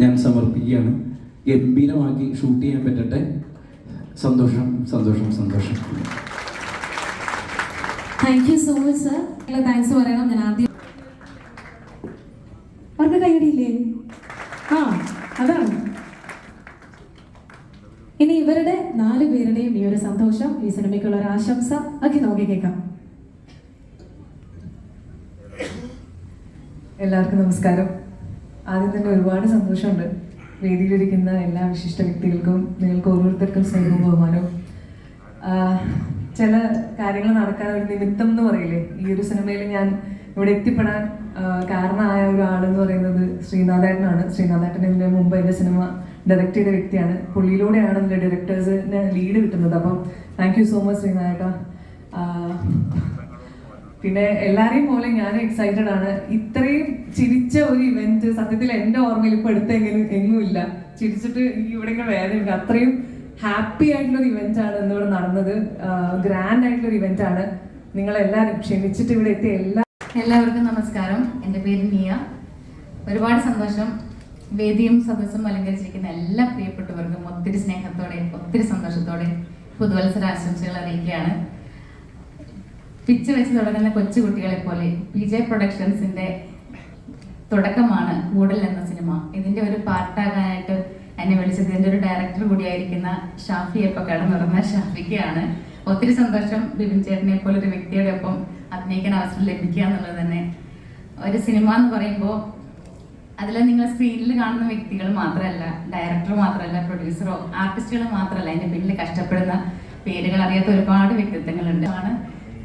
ഞാൻ സമർപ്പിക്കുകയാണ്. ഗംഭീരമാക്കി ഷൂട്ട് ചെയ്യാൻ പറ്റട്ടെ. സന്തോഷം സന്തോഷം സന്തോഷം. Thank you so much sir thanks പറയണം. ഞാൻ ആദ്യം അവർക്ക് കൈയടിയില്ലേ ആ അതാണ്. ഇനി ഇവരുടെ നാല് പേരുടെയും ഈ ഒരു സന്തോഷം ഈ സിനിമയ്ക്കുള്ള ഒരു ആശംസ. ഒക്കെ നോക്കി കേൾക്കാം. എല്ലാവർക്കും നമസ്കാരം. ആദ്യം തന്നെ ഒരുപാട് സന്തോഷമുണ്ട്. വേദിയിലിരിക്കുന്ന എല്ലാ വിശിഷ്ട വ്യക്തികൾക്കും നിങ്ങൾക്ക് ഓരോരുത്തർക്കും സ്നേഹവും ബഹുമാനവും. ചില കാര്യങ്ങൾ നടക്കാൻ ഒരു നിമിത്തം എന്ന് പറയില്ലേ? ഈ ഒരു സിനിമയിൽ ഞാൻ ഇവിടെ എത്തിപ്പെടാൻ കാരണമായ ഒരാളെന്ന് പറയുന്നത് ശ്രീനാഥേട്ടനാണ്. ശ്രീനാഥേട്ടൻ ഇതിന് മുമ്പ് എന്റെ സിനിമ ഡയറക്റ്റ് ചെയ്ത വ്യക്തിയാണ്. പുള്ളിയിലൂടെയാണ് എന്റെ ഡയറക്ടേഴ്സിന് ലീഡ് കിട്ടുന്നത്. അപ്പം താങ്ക് യു സോ മച്ച് ശ്രീനാഥേട്ട. പിന്നെ എല്ലാരെയും പോലെ ഞാൻ എക്സൈറ്റഡ് ആണ്. ഇത്രയും ചിരിച്ച ഒരു ഇവന്റ് സത്യത്തിൽ എന്റെ ഓർമ്മയിൽ ഇപ്പൊ എടുത്തെങ്കിലും എങ്ങുമില്ല ചിരിച്ചിട്ട് എനിക്ക് ഇവിടെയൊക്കെ വേദന അത്രയും ഹാപ്പി ആയിട്ടുള്ള ഒരു ഇവന്റ് ആണ് ഇന്നിവിടെ നടന്നത്. ഗ്രാൻഡ് ആയിട്ടുള്ള ഒരു ഇവന്റ് ആണ്. നിങ്ങൾ എല്ലാവരും ക്ഷണിച്ചിട്ട് ഇവിടെ എത്തിയ എല്ലാ എല്ലാവർക്കും നമസ്കാരം. എന്റെ പേര് നിയ ഒരുപാട് സന്തോഷം. വേദിയും സദസ്സും അലങ്കരിച്ചിരിക്കുന്ന എല്ലാ പ്രിയപ്പെട്ടവർക്കും ഒത്തിരി സ്നേഹത്തോടെ ഒത്തിരി സന്തോഷത്തോടെ പുതുവത്സര ആശംസകൾ അറിയിക്കുകയാണ്. പിച്ച് വെച്ച് തുടങ്ങുന്ന കൊച്ചുകുട്ടികളെ പോലെ ജെ പ്രൊഡക്ഷൻസിന്റെ തുടക്കമാണ് കൂടൽ എന്ന സിനിമ. ഇതിന്റെ ഒരു പാർട്ടാകാനായിട്ട് എന്നെ വിളിച്ചത്. ഇതിന്റെ ഒരു ഡയറക്ടർ കൂടിയായിരിക്കുന്ന ഷാഫി ഇപ്പൊ കടന്നുറങ്ങുന്ന ഷാഫിക്കാണ്. ഒത്തിരി സന്തോഷം ബിപിൻ ചേട്ടനെ പോലെ ഒരു വ്യക്തിയുടെ ഒപ്പം അഭിനയിക്കാൻ അവസരം ലഭിക്കുക എന്നുള്ളത് തന്നെ. ഒരു സിനിമ എന്ന് പറയുമ്പോൾ അതിൽ നിങ്ങൾ സ്ക്രീനിൽ കാണുന്ന വ്യക്തികൾ മാത്രമല്ല ഡയറക്ടർ മാത്രമല്ല പ്രൊഡ്യൂസറോ ആർട്ടിസ്റ്റുകൾ മാത്രമല്ല അതിന്റെ പിന്നിൽ കഷ്ടപ്പെടുന്ന പേരുകൾ അറിയാത്ത ഒരുപാട് വ്യക്തിത്വങ്ങളുണ്ട്. ആണ്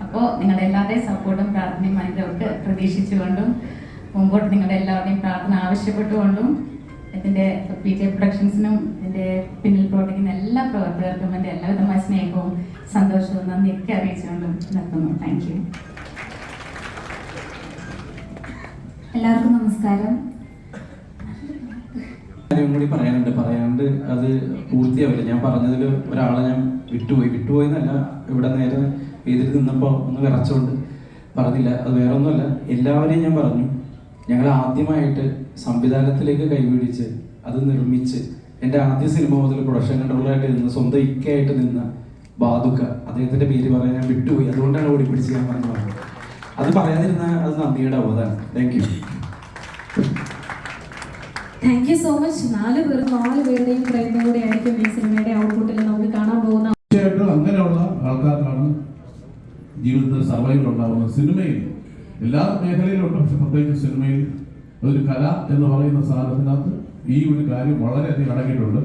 അപ്പോൾ നിങ്ങളുടെ എല്ലാവരുടെയും സപ്പോർട്ടും പ്രാർത്ഥനയും അനുഗ്രഹമൊക്കെ പ്രതീക്ഷിച്ചുകൊണ്ടും മുമ്പോട്ട് നിങ്ങളുടെ എല്ലാവരുടെയും പ്രാർത്ഥന ആവശ്യപ്പെട്ടുകൊണ്ടും ഇതിന്റെ പി ജെ പ്രൊഡക്ഷൻസിനും ഇതിന്റെ പിന്നിൽ പ്രവർത്തിക്കുന്ന എല്ലാ പ്രവർത്തകർക്കും എന്റെ എല്ലാവിധമായ സ്നേഹവും സന്തോഷവും നന്ദിയൊക്കെ അറിയിച്ചുകൊണ്ടും നിർത്തുന്നു. താങ്ക് യു എല്ലാവർക്കും നമസ്കാരം. കാര്യം കൂടി പറയാനുണ്ട്. പറയാണ്ട് അത് പൂർത്തിയാവില്ല. ഞാൻ പറഞ്ഞതിൽ ഒരാളെ ഞാൻ വിട്ടുപോയി. വിട്ടുപോയെന്നല്ല ഇവിടെ നേരെ വേദിയിൽ നിന്നപ്പോൾ ഒന്ന് വിറച്ചുകൊണ്ട് പറഞ്ഞില്ല. അത് വേറെ ഒന്നുമല്ല എല്ലാവരെയും ഞാൻ പറഞ്ഞു. ഞങ്ങൾ ആദ്യമായിട്ട് സംവിധാനത്തിലേക്ക് കൈപിടിച്ച് അത് നിർമ്മിച്ച് എന്റെ ആദ്യ സിനിമ മുതൽ പ്രൊഡക്ഷൻ കൺട്രോളായിട്ട് നിന്ന് സ്വന്തം ഇക്കയായിട്ട് നിന്ന ബാദുക്ക അദ്ദേഹത്തിന്റെ പേര് പറയാൻ ഞാൻ വിട്ടുപോയി. അതുകൊണ്ടാണ് ഓടി പിടിച്ച് ഞാൻ പറഞ്ഞു പറഞ്ഞത് അത് പറയാതിരുന്ന അത് നന്ദിയുടെ അവതാണ്. Thank you thank you so much നാല് പേർ നാല് പേരുടെയും പ്രയത്നം കൂടി ആയിരിക്കും ഈ സിനിമയുടെ ഔട്ട്പുട്ടിൽ നമുക്ക് കാണാൻ ജീവിതത്തിൽ സർവൈവൽ ഉണ്ടാകുന്നത് സിനിമയിൽ എല്ലാ മേഖലയിലുണ്ട്. പക്ഷെ പ്രത്യേകിച്ച് സിനിമയിൽ ഒരു കല എന്ന് പറയുന്ന സാധനത്തിനകത്ത് ഈ ഒരു കാര്യം വളരെയധികം അടങ്ങിയിട്ടുണ്ട്.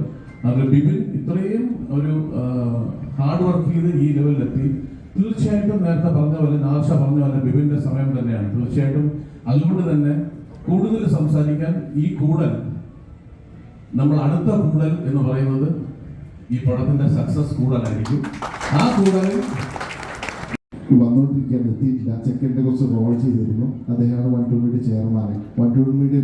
അതിൽ ബിബിൻ ഇത്രയും ഒരു ഹാർഡ് വർക്ക് ചെയ്ത് ഈ ലെവലിലെത്തി. തീർച്ചയായിട്ടും നേരത്തെ പറഞ്ഞ പോലെ നാശ പറഞ്ഞ പോലെ ബിബിന്റെ സമയം തന്നെയാണ്. തീർച്ചയായിട്ടും അതുകൊണ്ട് തന്നെ കൂടുതൽ സംസാരിക്കാൻ ഈ കൂടൽ നമ്മൾ അടുത്ത കൂടൽ എന്ന് പറയുന്നത് ഈ പടത്തിന്റെ സക്സസ് കൂടലായിരിക്കും. ആ കൂടലിൽ വന്നുകൊണ്ടിരിക്കാൻ എത്തിയിട്ടില്ല. ചെക്കന്റെ കുറച്ച് റോൾ ചെയ്തിരുന്നു. അദ്ദേഹമാണ് one two media chairman one two media